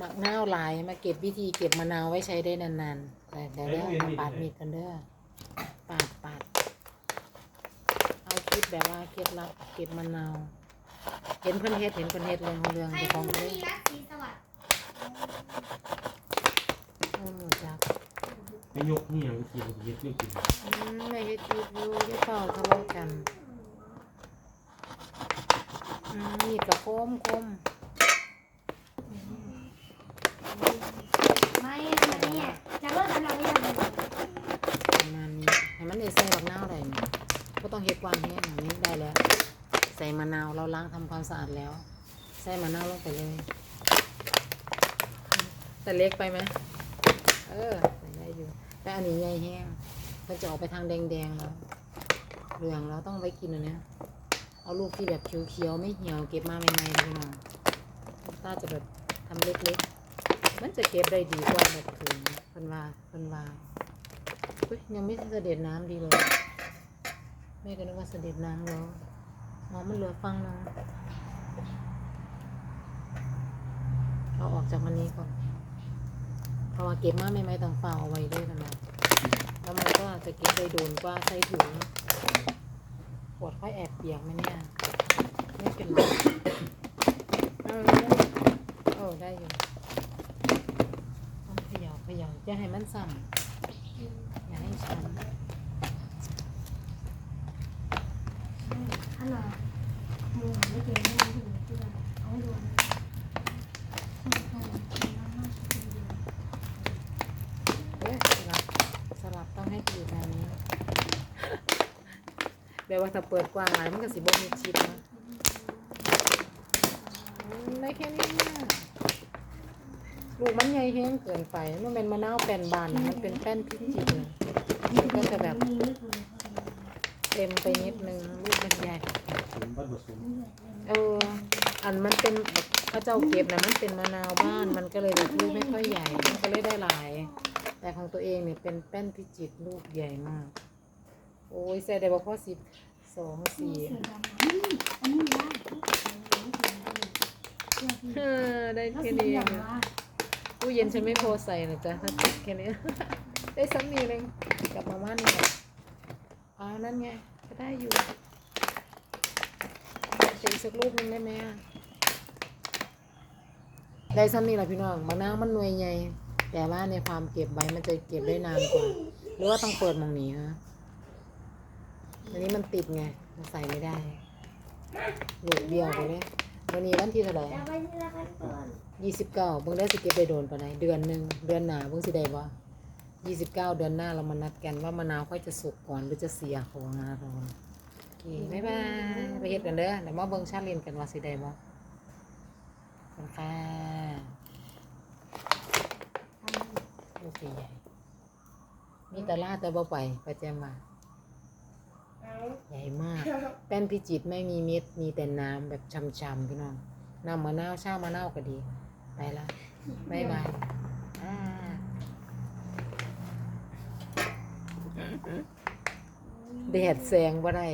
มะนาวหลายมาเก็บวิธีเก็บมะนาวไว้ใช้ได้นานๆแต่เดี๋ยวเด้อมาปาดมีดกันเด้อปาดปาดเอาคิดแบบว่าเคล็ดลับเก็บมะนาว เห็นเพิ่นเฮ็ดเห็นเพิ่นเฮ็ดเรื่องของเรื่องใครเจ้าของรู้เลยนี่รักสีสวัสดิ์โอ้จักไม่ยกนี่ยังกินเย็ดไม่กินอืมไม่เฮ็ดคลิปอยู่ที่เฝ้าทะเลาะกันอืมมีดกับโคมคมไม่ทำไมเนี่ยจะเลิกทำเราไม่ทำเลย ประมาณนี้ให้มันได้ใส่บักนาวได้นี่ ก็ต้กว้างแห้งอย่างนี้ได้แล้ว ใส่มะนาวเราล้างทำความสะอาดแล้ว ใส่มะนาวลงไปเลย แต่เล็กไปไหมเออใส่ได้อยู่แต่อันนี้ใหญ่แห้งมันจะออกไปทางแดงๆแล้วเหลืองเราต้องไว้กินอันนี้เอาลูกที่แบบเขียวๆไม่เหี่ยวเก็บมาใหม่ๆเลยนะตาจะแบบทำเล็กๆ มันจะเก็บได้ดีกว่าแบบถุงเพิ่นว่าเพิ่นว่ายังไม่เสด็จน้ำดีเลย ม่ก็นึกว่าเสด็จน้ำแล้วน้อมันเหลือฟังนะเอาออกจากมันนี้ก่อนเพราะว่าเก็บมาใหม่ต้องเฝ้าเอาไว้ด้วยกันนะแล้วมันก็จะเก็บได้โดนกว่าใส่ถุงปวดค่อยแอบเปียกไหมเนี่ย ไม่เป็นไรเอาเลยเออได้อยู่ต้องเขย่าเขย่าจะให้มันสั่นอย่าให้ช้ำ ขนาดมือไม่เก่งไม่ได้ถึงที่จะเอาให้ดูนะใช่ใช่มาก เอ๊ะสลับสลับต้ อยู่แบบนี้แบบว่าถ้าเปิดกว้างหลายมันก็สิบ่มีชิดนะได้แค่นี้นะลูกมันใหญ่แห้งเกินไป มันเป็นมะนาวแป้นบานนะมันเป็นแป้นพิจิตนะมันก็จะแบบเต็มไปนิดนึงลูกมันใหญ่เอออันมันเป็นพระเจ้าเก็บนะมันเป็นมะนาวบ้าน มันก็เลยแบบลูกไม่ค่อยใหญ่ มันก็เลยได้หลาย แต่ของตัวเองเนี่ยเป็นแป้นพิจิตรลูกใหญ่มาก โอ้ยใส่ได้บอกพ่อสิบสองสี่สีดำนี่อันนี้ได้เออได้แล้วแค่สีนี้เหเอลืองงว่าตู้เย็นฉันไม่พอใส่นะจ๊ะถ้าติดแค่นี้ ได้ซ้ำนีหนึงกลับมาม่านี่แหละอ๋อนั่นไง ก็ได้อยู่ใส่อีกสักลูกหนึงได้ไหมอะได้ซ้ำนี่แหละพี่น้องมะนาวมันหน่วยใหญ่ แต่ว่าในความเก็บไว้มันจะเก็บได้นานกว่า หรือว่าต้องเปิดมองนี้ฮะอันนี้มันติดไงมันใส่ไม่ได้หลุดเดียวไปเลยวันนี้วันที่เท่าไหร่จะไปที่ละขั้นตอนยี่สิบเก้าเบิ่งได้สิเก็บได้โดนปานใดเดือนหนึ่งเดือนหน้าเบิ่งสิได้บ่ยี่สิบเก้าเดือนหน้าเรามานัดกันว่ามะนาวค่อยจะสุกก่อนหรือจะเสียของนะเราโอเคบ๊ายบายไปเฮ็ดกันเด้อเดี๋ยวมาเบิ่งชาเลนกันว่าสิได้บ่ขอบคุณค่ะ โอเคใหญ่ มีแต่ลาดแต่บ่ไปไปแจมมาใหญ่มาก แป้นพิจิตรไม่มีเม็ด มีแต่น้ำแบบช่ำๆพี่น้อง น้ำมะนาวชามะนาวก็ดี ไปละบายบายอ่าแดดแสงบ่ได้